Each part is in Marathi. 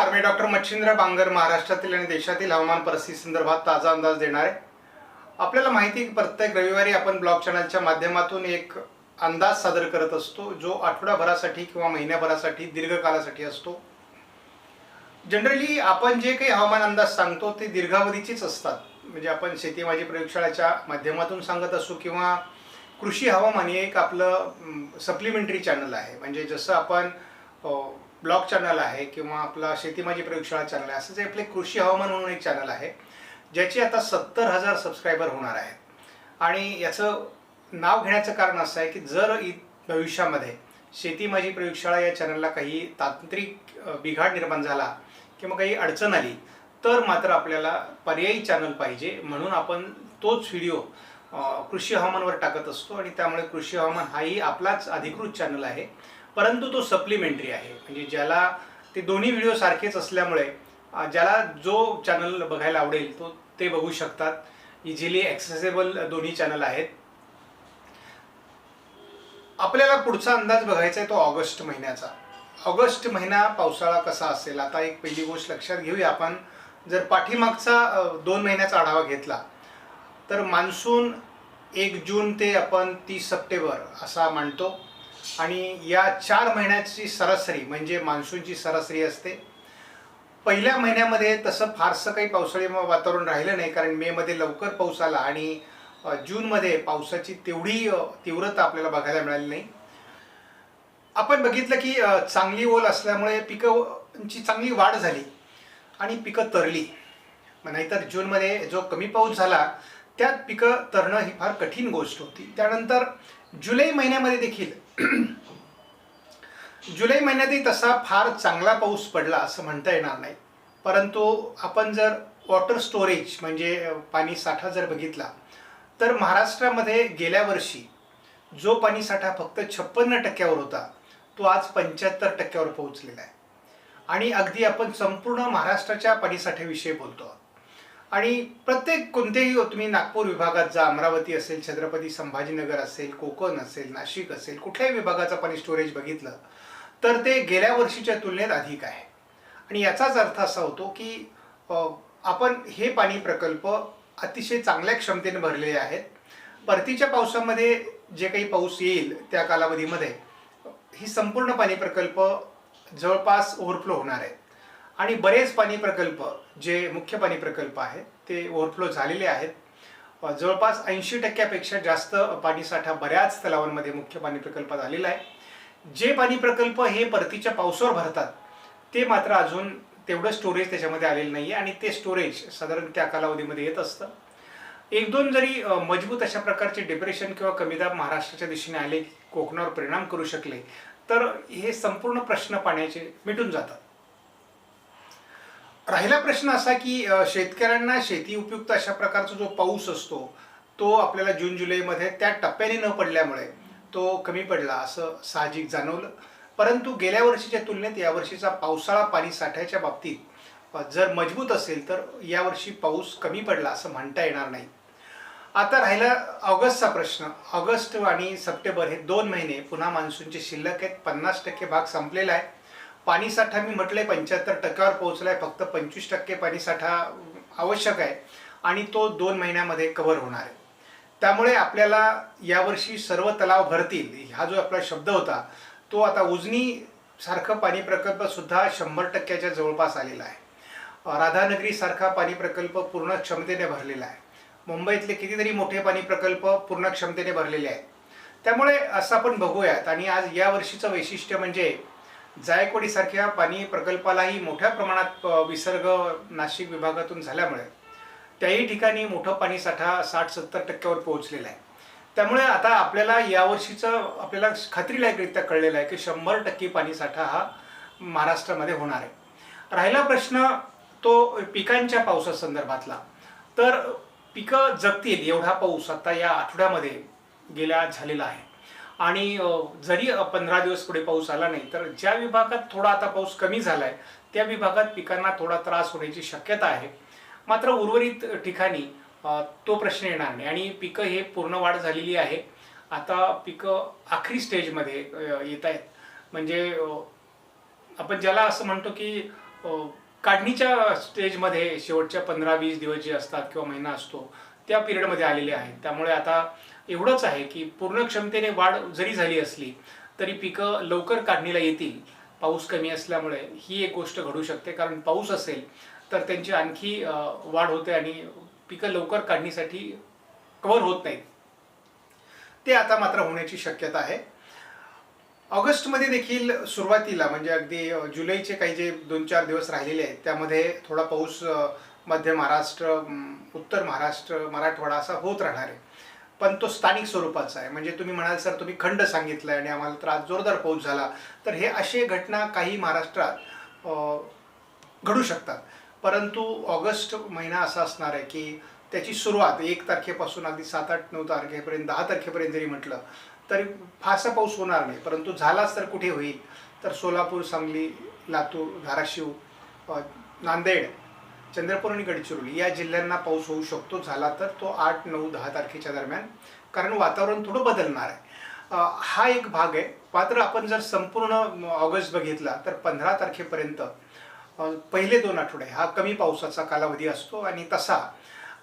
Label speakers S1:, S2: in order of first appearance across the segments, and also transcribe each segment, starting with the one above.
S1: नमस्कार मी डॉक्टर मच्छिंद्र बांगर महाराष्ट्रातील आणि देशातील हवामान परिस्थिती संदर्भात ताजा अंदाज देणार आहे. आपल्याला माहिती की प्रत्येक रविवारी आपण ब्लॉग चॅनलच्या माध्यमातून एक अंदाज सादर करत असतो जो आठवड्याभरासाठी किंवा महिन्याभरासाठी दीर्घकालासाठी असतो. जनरली आपण जे काही हवामान अंदाज सांगतो ते दीर्घावधीचेच असतात. म्हणजे आपण शेती माझी प्रयोगशाळेच्या माध्यमातून सांगत असू किंवा कृषी हवामान हे एक आपलं सप्लिमेंटरी चॅनल आहे. म्हणजे जसं आपण ब्लॉग चॅनल आहे किंवा आपला शेती माझी प्रयोगशाळा चॅनल आहे असंच आपले कृषी हवामान म्हणून एक चॅनल आहे ज्याचे आता सत्तर हजार सबस्क्रायबर होणार आहेत. आणि याचं नाव घेण्याचं कारण असं आहे की जर इ भविष्यामध्ये शेती माझी प्रयोगशाळा या चॅनलला काही तांत्रिक बिघाड निर्माण झाला किंवा काही अडचण आली तर मात्र आपल्याला पर्यायी चॅनल पाहिजे म्हणून आपण तोच व्हिडिओ कृषी हवामानवर टाकत असतो. आणि त्यामुळे कृषी हवामान हाही आपलाच अधिकृत चॅनल आहे. परंतु तो सप्लिमेंटरी आहे. म्हणजे ज्याला ते दोन्ही व्हिडिओ सारखेच असल्यामुळे ज्याला जो चॅनल बघायला आवडेल तो ते बघू शकतात. इझिली ॲक्सेसेबल दोन्ही चॅनल आहेत. आपल्याला पुढचा अंदाज बघायचा आहे तो ऑगस्ट महिन्याचा. ऑगस्ट महिना पावसाळा कसा असेल? आता एक पहिली गोष्ट लक्षात घेऊया आपण. जर पाठीमागचा दोन महिन्याचा आढावा घेतला तर मान्सून एक जून ते आपण तीस सप्टेंबर असा मांडतो आणि या चार महिन्याची सरासरी म्हणजे मान्सूनची सरासरी असते. पहिल्या महिन्यामध्ये तसं फारसं काही पावसाळी वातावरण राहिलं नाही कारण मेमध्ये लवकर पाऊस आला आणि जूनमध्ये पावसाची तेवढी तीव्रता आपल्याला बघायला मिळाली नाही. आपण बघितलं की चांगली ओल असल्यामुळे पिकांची चांगली वाढ झाली आणि पिकं तरली. मग नाहीतर जूनमध्ये जो कमी पाऊस झाला त्यात पिकं तरणं ही फार कठीण गोष्ट होती. त्यानंतर जुलै महिन्यामध्ये देखील. जुलै महिन्यातही तसा फार चांगला पाऊस पडला असं म्हणता येणार नाही. परंतु आपण जर वॉटर स्टोरेज म्हणजे पाणी साठा जर बघितला तर महाराष्ट्रामध्ये गेल्या वर्षी जो पाणी साठा फक्त छप्पन्न टक्क्यावर होता तो आज पंच्याहत्तर टक्क्यावर पोहोचलेला आहे. आणि अगदी आपण संपूर्ण महाराष्ट्राच्या पाणीसाठ्याविषयी बोलतो आहोत. आणि प्रत्येक कोणतेही तुम्ही नागपूर विभागात जा अमरावती असेल छत्रपती संभाजीनगर असेल कोकण असेल नाशिक असेल कुठल्याही विभागाचं आपण स्टोरेज बघितलं तर ते गेल्या वर्षीच्या तुलनेत अधिक आहे. आणि याचाच अर्थ असा होतो की आपण हे पाणी प्रकल्प अतिशय चांगल्या क्षमतेने भरलेले आहेत. परतीच्या पावसामध्ये जे काही पाऊस येईल त्या कालावधीमध्ये ही संपूर्ण पाणी प्रकल्प जवळपास ओव्हरफ्लो होणार आहेत आणि बरेच पाणी प्रकल्प जे मुख्य पाणी प्रकल्प आहेत ते ओव्हरफ्लो झालेले आहेत. जवळपास ऐंशी टक्क्यापेक्षा जास्त पाणीसाठा बऱ्याच तलावांमध्ये मुख्य पाणी प्रकल्प झालेला आहे. जे पाणी प्रकल्प हे परतीच्या पावसावर भरतात ते मात्र अजून तेवढं स्टोरेज त्याच्यामध्ये आलेलं नाही आहे आणि ते स्टोरेज साधारण त्या कालावधीमध्ये येत असतं. एक दोन जरी मजबूत अशा प्रकारचे डिप्रेशन किंवा कमी दाब महाराष्ट्राच्या दिशेने आले कोकणावर परिणाम करू शकले तर हे संपूर्ण प्रश्न पाण्याचे मिटून जातात. राहिला प्रश्न असा की शेतकऱ्यांना शेती उपयुक्त अशा प्रकारचा जो पाऊस असतो तो आपल्याला जून जुलैमध्ये त्या टप्प्याने न पडल्यामुळे तो कमी पडला असं साहजिक जाणवलं. परंतु गेल्या वर्षीच्या तुलनेत यावर्षीचा पावसाळा पाणी साठ्याच्या बाबतीत जर मजबूत असेल तर यावर्षी पाऊस कमी पडला असं म्हणता येणार नाही. आता राहिला ऑगस्टचा प्रश्न. ऑगस्ट आणि सप्टेंबर हे दोन महिने पुन्हा मान्सूनचे शिल्लक आहेत. पन्नास टक्के भाग संपलेला आहे. पाणीसाठा मी म्हटलंय पंच्याहत्तर टक्क्यावर पोहोचलाय फक्त पंचवीस टक्के पाणीसाठा आवश्यक आहे आणि तो दोन महिन्यामध्ये कव्हर होणार आहे. त्यामुळे आपल्याला यावर्षी सर्व तलाव भरतील हा जो आपला शब्द होता तो आता उजनी सारखं पाणी प्रकल्प सुद्धा शंभर टक्क्याच्या जवळपास आलेला आहे. राधानगरी सारखा पाणी प्रकल्प पूर्ण क्षमतेने भरलेला आहे. मुंबईतले कितीतरी मोठे पाणी प्रकल्प पूर्ण क्षमतेने भरलेले आहेत. त्यामुळे असं आपण बघूयात आणि आज या वर्षीचं वैशिष्ट्य म्हणजे जायकवाडीसारख्या पाणी प्रकल्पालाही मोठ्या प्रमाणात विसर्ग नाशिक विभागातून झाल्यामुळे त्याही ठिकाणी मोठं पाणीसाठा साठ सत्तर टक्क्यावर पोहोचलेला आहे. त्यामुळे आता आपल्याला यावर्षीचं आपल्याला खात्रीलायकरित्या कळलेलं आहे की शंभर टक्के पाणीसाठा हा महाराष्ट्रामध्ये होणार आहे. राहिला प्रश्न तो पिकांच्या पावसासंदर्भातला तर पिकं जगतील एवढा पाऊस आता या आठवड्यामध्ये गेल्या झालेला आहे. आणि जरी पंधरा दिवस पुढे पाऊस आला नाही तर ज्या विभागात थोडा आता पाऊस कमी झाला आहे त्या विभागात पिकांना थोडा त्रास होण्याची शक्यता आहे. मात्र उर्वरित ठिकाणी तो प्रश्न येणार नाही. आणि पिकं हे पूर्ण वाढ झालेली आहे. आता पिकं आखरी स्टेजमध्ये येत आहेत. म्हणजे आपण ज्याला असं म्हणतो की काढणीच्या स्टेजमध्ये शेवटच्या पंधरा वीस दिवस जे असतात किंवा महिना असतो त्या पिरियडमध्ये आलेले आहेत. त्यामुळे आता एवढंच आहे की पूर्ण क्षमतेने वाढ जरी झाली असली तरी पिकं लवकर काढणीला येतील. पाऊस कमी असल्यामुळे ही एक गोष्ट घडू शकते. कारण पाऊस असेल तर त्यांची आणखी वाढ होते आणि पिकं लवकर काढणीसाठी कव्हर होत नाहीत. ते आता मात्र होण्याची शक्यता आहे. ऑगस्टमध्ये देखील सुरुवातीला म्हणजे अगदी जुलैचे काही जे दोन चार दिवस राहिलेले आहेत त्यामध्ये थोडा पाऊस मध्य महाराष्ट्र उत्तर महाराष्ट्र मराठवाडा असा होत राहणार आहे. पण तो स्थानिक स्वरूपाचा आहे. म्हणजे तुम्ही म्हणाल सर तुम्ही खंड सांगितलं आणि आम्हाला तर आज जोरदार पाऊस झाला. तर हे असे घटना काही महाराष्ट्रात घडू शकतात. परंतु ऑगस्ट महिना असा असणार आहे की त्याची सुरुवात एक तारखेपासून अगदी सात आठ नऊ तारखेपर्यंत दहा तारखेपर्यंत जरी म्हटलं तरी फारसा पाऊस होणार नाही. परंतु झालाच तर कुठे होईल? तर सोलापूर सांगली लातूर धाराशिव नांदेड चंद्रपूर आणि गडचिरोली या जिल्ह्यांना पाऊस होऊ शकतो झाला तर तो आठ नऊ दहा तारखेच्या दरम्यान. कारण वातावरण थोडं बदलणार आहे. हा एक भाग आहे. मात्र आपण जर संपूर्ण ऑगस्ट बघितला तर पंधरा तारखेपर्यंत पहिले दोन आठवडे हा कमी पावसाचा कालावधी असतो आणि तसा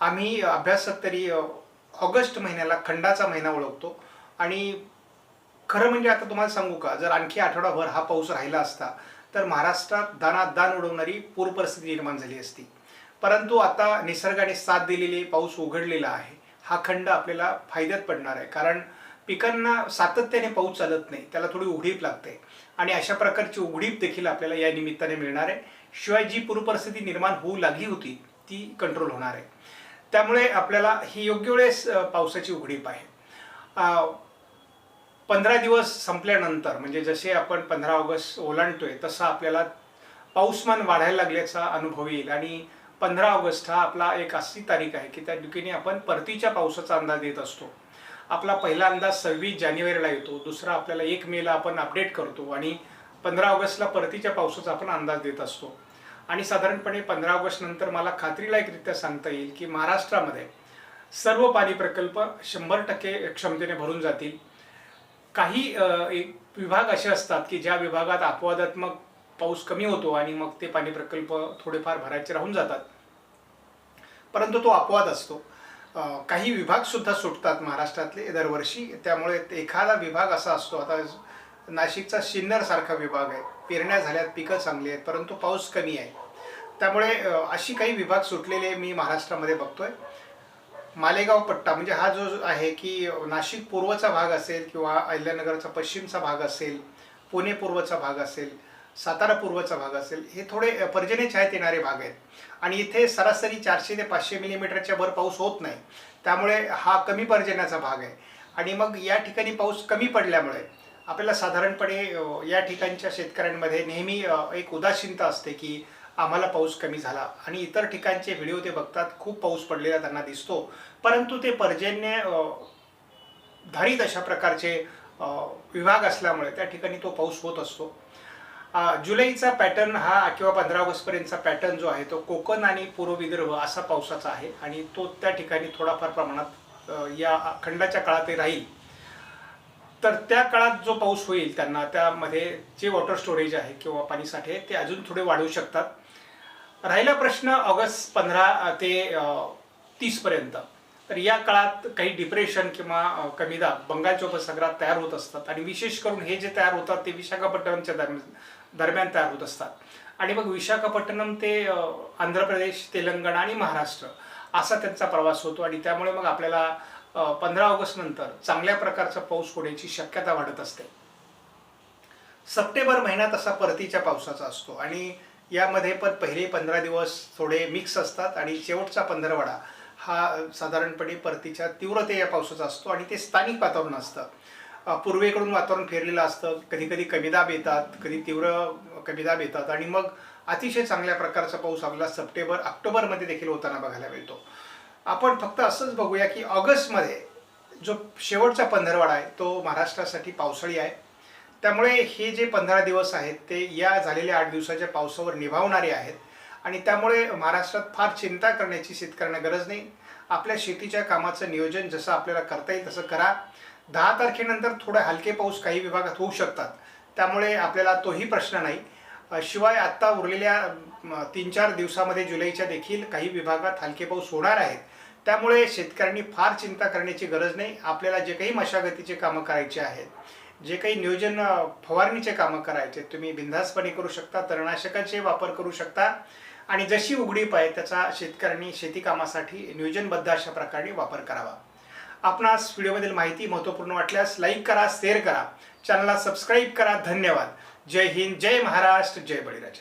S1: आम्ही अभ्यासक तरी ऑगस्ट महिन्याला खंडाचा महिना ओळखतो. आणि खरं म्हणजे आता तुम्हाला सांगू का? जर आणखी आठवडाभर हा पाऊस राहिला असता तर महाराष्ट्रात दानात दान उडवणारी पूर परिस्थिती निर्माण झाली असती. परंतु आता निसर्गाने साथ दिलेली पाऊस उघडलेला आहे. हा खंड आपल्याला फायद्यात पडणार आहे. कारण पिकांना सातत्याने पाऊस चालत नाही त्याला थोडी उघडीप लागते. आणि अशा प्रकारची उघडीप देखील आपल्याला या निमित्ताने मिळणार आहे. शिवाय जी पूरपरिस्थिती निर्माण होऊ लागली होती ती कंट्रोल होणार आहे. त्यामुळे आपल्याला ही योग्य वेळेस पावसाची उघडीप आहे. पंधरा दिवस संपल्यानंतर म्हणजे जसे आपण पंधरा ऑगस्ट ओलांडतोय तसं आपल्याला पाऊसमान वाढायला लागल्याचा अनुभव येईल. आणि पंधरा ऑगस्ट हा आपला एक अशी तारीख आहे की त्या दुखीने आपण परतीच्या पावसाचा अंदाज देत असतो. आपला पहिला अंदाज सव्वीस जानेवारीला येतो दुसरा आपल्याला एक मेला आपण अपडेट करतो आणि पंधरा ऑगस्टला परतीच्या पावसाचा आपण अंदाज देत असतो. आणि साधारणपणे पंधरा ऑगस्ट नंतर मला खात्रीलायकरित्या सांगता येईल की महाराष्ट्रामध्ये सर्व पाणी प्रकल्प शंभर टक्के क्षमतेने भरून जातील. काही एक विभाग असे असतात की ज्या विभागात अपवादात्मक पाऊस कमी होतो आणि मग ते पाणी प्रकल्प थोडेफार भरायचे राहून जातात. परंतु तो अपवाद असतो. काही विभाग सुद्धा सुटतात महाराष्ट्रातले दरवर्षी. त्यामुळे एखादा विभाग असा असतो आता नाशिकचा सिन्नर सारखा विभाग आहे. पेरण्या झाल्यात पिकं चांगली आहेत परंतु पाऊस कमी आहे. त्यामुळे अशी काही विभाग सुटलेले मी महाराष्ट्रामध्ये बघतोय. मालेगाव पट्टा म्हणजे हा जो आहे की नाशिक पूर्वचा भाग असेल किंवा अहिल्यानगरचा पश्चिमचा भाग असेल पुणे पूर्वचा भाग असेल सातारा पूर्वचा भाग असेल हे थोडे पर्जन्य छायेत येणारे भाग आहेत. आणि इथे सरासरी चारशे ते पाचशे मिलीमीटरच्या वर पाऊस होत नाही. त्यामुळे हा कमी पर्जन्याचा भाग आहे. आणि मग या ठिकाणी पाऊस कमी पडल्यामुळे आपल्याला साधारणपणे या ठिकाणच्या शेतकऱ्यांमध्ये नेहमी एक उदासीनता असते की आम्हाला पाऊस कमी झाला. आणि इतर ठिकाणचे व्हिडिओ ते बघतात खूप पाऊस पडलेला त्यांना दिसतो. परंतु ते पर्जन्य अ, धारित अशा प्रकारचे विभाग असल्यामुळे त्या ठिकाणी तो पाऊस होत असतो. जुलैचा पॅटर्न हा किंवा पंधरा ऑगस्टपर्यंतचा पॅटर्न जो आहे तो कोकण आणि पूर्व विदर्भ असा पावसाचा आहे. आणि तो त्या ठिकाणी थोडाफार प्रमाणात या खंडाच्या काळातही राहील. तर त्या काळात जो पाऊस होईल त्यांना त्यामध्ये जे वॉटर स्टोरेज आहे किंवा पाणीसाठे ते अजून थोडे वाढवू शकतात. राहिला प्रश्न ऑगस्ट पंधरा ते तीस पर्यंत. तर या काळात काही डिप्रेशन किंवा कमी दाब बंगालच्या उपसागरात तयार होत असतात. आणि विशेष करून हे जे तयार होतात ते विशाखापट्टणमच्या दरम्यान दरम्यान तयार होत असतात. आणि मग विशाखापट्टणम ते आंध्र प्रदेश तेलंगणा आणि महाराष्ट्र असा त्यांचा प्रवास होतो. आणि त्यामुळे मग आपल्याला पंधरा ऑगस्ट नंतर चांगल्या प्रकारचा पाऊस होण्याची शक्यता वाढत असते. सप्टेंबर महिना तसा परतीच्या पावसाचा असतो. आणि यामध्ये पण पहिले पंधरा दिवस थोडे मिक्स असतात आणि शेवटचा पंधरवडा हा साधारणपणे परतीच्या तीव्रते या पावसाचा असतो आणि ते स्थानिक वातावरण असतं. पूर्वेकडून वातावरण फिरलेलं असतं. कधी कधी कमीदाब येतात कधी तीव्र कमीदाब येतात आणि मग अतिशय चांगल्या प्रकारचा पाऊस आपल्याला सप्टेंबर ऑक्टोबरमध्ये देखील होताना बघायला मिळतो. आपण फक्त असंच बघूया की ऑगस्टमध्ये जो शेवटचा पंधरवाडा आहे तो महाराष्ट्रासाठी पावसाळी आहे. त्यामुळे हे जे पंधरा दिवस आहेत ते या झालेल्या आठ दिवसाच्या पावसावर निभावणारे आहेत. आणि त्यामुळे महाराष्ट्रात फार चिंता करण्याची शेतकऱ्यांना गरज नाही. आपल्या शेतीच्या कामाचं नियोजन जसं आपल्याला करता येईल तसं करा. दहा तारखेनंतर थोडे हलके पाऊस काही विभागात होऊ शकतात. त्यामुळे आपल्याला तोही प्रश्न नाही. शिवाय आत्ता उरलेल्या तीन चार दिवसामध्ये जुलैच्या देखील काही विभागात हलके पाऊस होणार आहेत. त्यामुळे शेतकऱ्यांनी फार चिंता करण्याची गरज नाही. आपल्याला जे काही मशागतीचे कामं करायचे आहेत जे काही नियोजन फवारणीचे कामं करायचे तुम्ही बिनधास्तपणे करू शकता तणनाशकाचे वापर करू शकता. आणि जशी उघडीप आहे त्याचा शेतकऱ्यांनी शेती कामासाठी नियोजनबद्ध अशा प्रकारे वापर करावा. आपणास व्हिडिओमधील माहिती महत्त्वपूर्ण वाटल्यास लाईक करा शेअर करा. चॅनलला सबस्क्राईब करा. धन्यवाद. जय हिंद जय महाराष्ट्र जय बळीराजा.